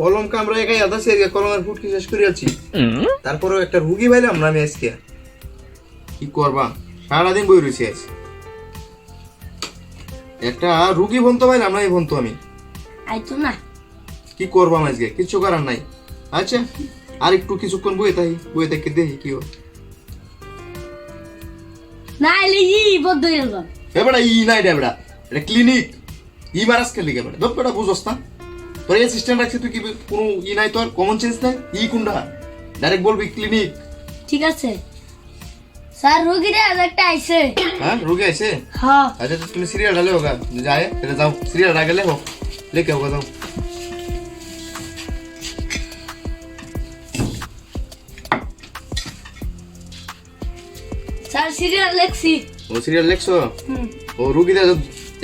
কলম কামরা একাই আধা সেরিয়া কলমের ফুটকি শেষ করিয়াছি তারপরেও একটা রুগী পাইলাম না আমি আজকে। কি করবা? সারাদিন বই রয়েছি আজ। একটা রুগী বন্ধ পাইলাম না এই বন্ধু আমি। আইতো না। কি করবাম আজকে? কিছু করার নাই। আচ্ছা আর একটু কিছুক্ষণ বইয়ে তাই বইয়ে থেকে দেখি কি হয়। না এলে ই বদ্ধ হয়ে যাবে এবারে ই নাই রে এটা ক্লিনিক ই মারাস খেলি কে বেটা বুঝস না। রাখছি তুই কি কোনো ই নাই তোর? কমন নাই? ই ডাইরেক্ট বলবি ক্লিনিক ঠিক আছে। স্যার একটা আইছে। হ্যাঁ রোগী আইছে? হ্যাঁ। আচ্ছা তুমি সিরিয়াল ডালে হোক যায় তাহলে যাও। সিরিয়াল ডালে হোক লেখে যাও। ও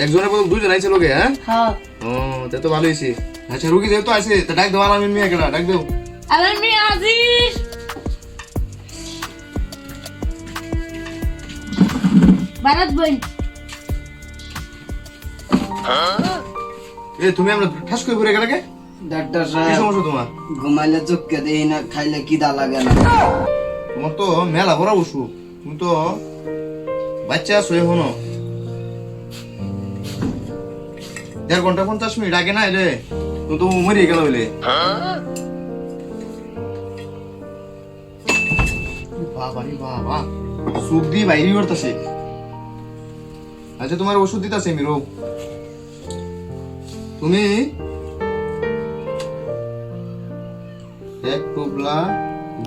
একজনের দুজন দুইজন আইছে লোকে হ্যাঁ? হ্যাঁ। ও তে তো ভালো হয়েছে আচ্ছা রুগী যেহেতু আছে তা ডাক দেওয়া আলামিন মিয়া কেডা ডাক দেও। আমার মেয়ে আজিজ ভারত বোন এ তুমি আমরা ঠাস করে ঘুরে গেলে কে? ডাক্তার কি সাহেব সমস্যা তোমার? ঘুমাইলে চোখকে দেই না খাইলে কিদা লাগে না। তোমার তো মেলা বড় বসু তুমি তো বাচ্চা আছো এখনও। দেড় ঘণ্টা পঞ্চাশ মিনিট আগে না এলে? তুমি তো মরিয়ে গেল বলে। বাবা বাবা। সুখ দিয়ে বাইরে করতেছে। আচ্ছা তোমার ওষুধ দিতেছে মিরো। তুমি? এক টোপলা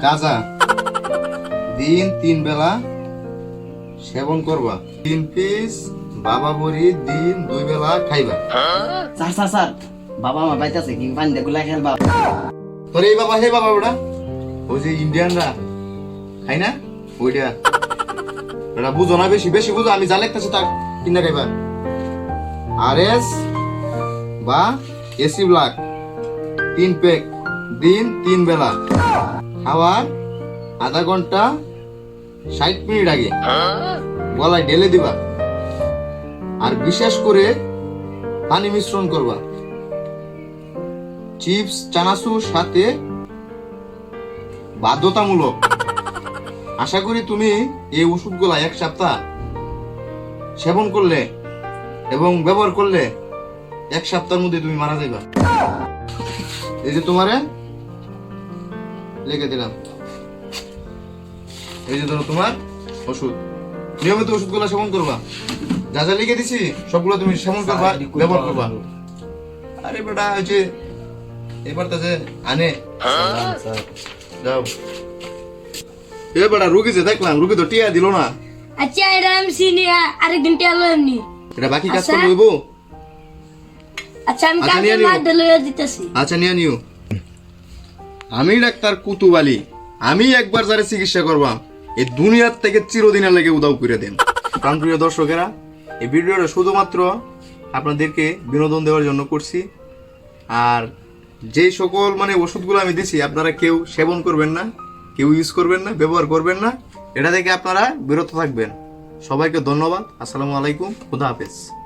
গাজা। দিন তিন বেলা সেবন করবা। তিন পিস বাবা বড়ি দিন দুই বেলা খাইবা। স্যার স্যার স্যার বাবা মা বাইতাছে কি পানি দিয়ে গুলা খেলবা? তোর এই বাবা হে বাবা ওটা ওই যে ইন্ডিয়ানরা, খাই না? ওইটা ওটা বুঝো না বেশি বেশি বুঝো, আমি যা লেখতেছি তা কিনা খাইবা। আর এস বা এসি ব্লাক তিন প্যাক, দিন তিন বেলা। খাওয়ার আধা ঘণ্টা, ষাট মিনিট আগে। গলায় ঢেলে দিবা। আর বিশেষ করে পানি মিশ্রণ করবা। চিপস চানাচুর সাথে বাধ্যতামূলক। আশা করি তুমি এই ওষুধগুলা এক সপ্তাহ সেবন করলে এবং ব্যবহার করলে এক সপ্তাহের মধ্যে তুমি মারা যাইবা। এই যে তোমারে লিখে দিলাম। এই যে ধরো তোমার ওষুধ। নিয়মিত ওষুধগুলো সেবন করবা। যা যা লিখে দিছি সবগুলো তুমি সেবন করবা ব্যবহার করবা। আরে বেটা যে এবার তো যে আনে। যাও। এ বেটা রুগী যে দেখলাম রুগী তো টিয়া দিল না। আচ্ছা এটা আমি চিনি আরেকদিন টেলো এমনি এটা বাকি কাজ আচ্ছা। করে লইব আচ্ছা আমি কালকে নিয়ে লইয়া দিতেছি। আচ্ছা নিয়ে নিও। আমি ডাক্তার কুতুবালি। আমি একবার যারা চিকিৎসা করবাম এই দুনিয়ার থেকে চিরদিনের লেগে উদাও করে দেন। প্রিয় দর্শকেরা এই ভিডিওটা শুধুমাত্র আপনাদেরকে বিনোদন দেওয়ার জন্য করছি। আর যেই সকল মানে ওষুধগুলো আমি দিছি, আপনারা কেউ সেবন করবেন না, কেউ ইউজ করবেন না, ব্যবহার করবেন না, এটা থেকে আপনারা বিরত থাকবেন। সবাইকে ধন্যবাদ, আসসালামু আলাইকুম, খুদা হাফেজ।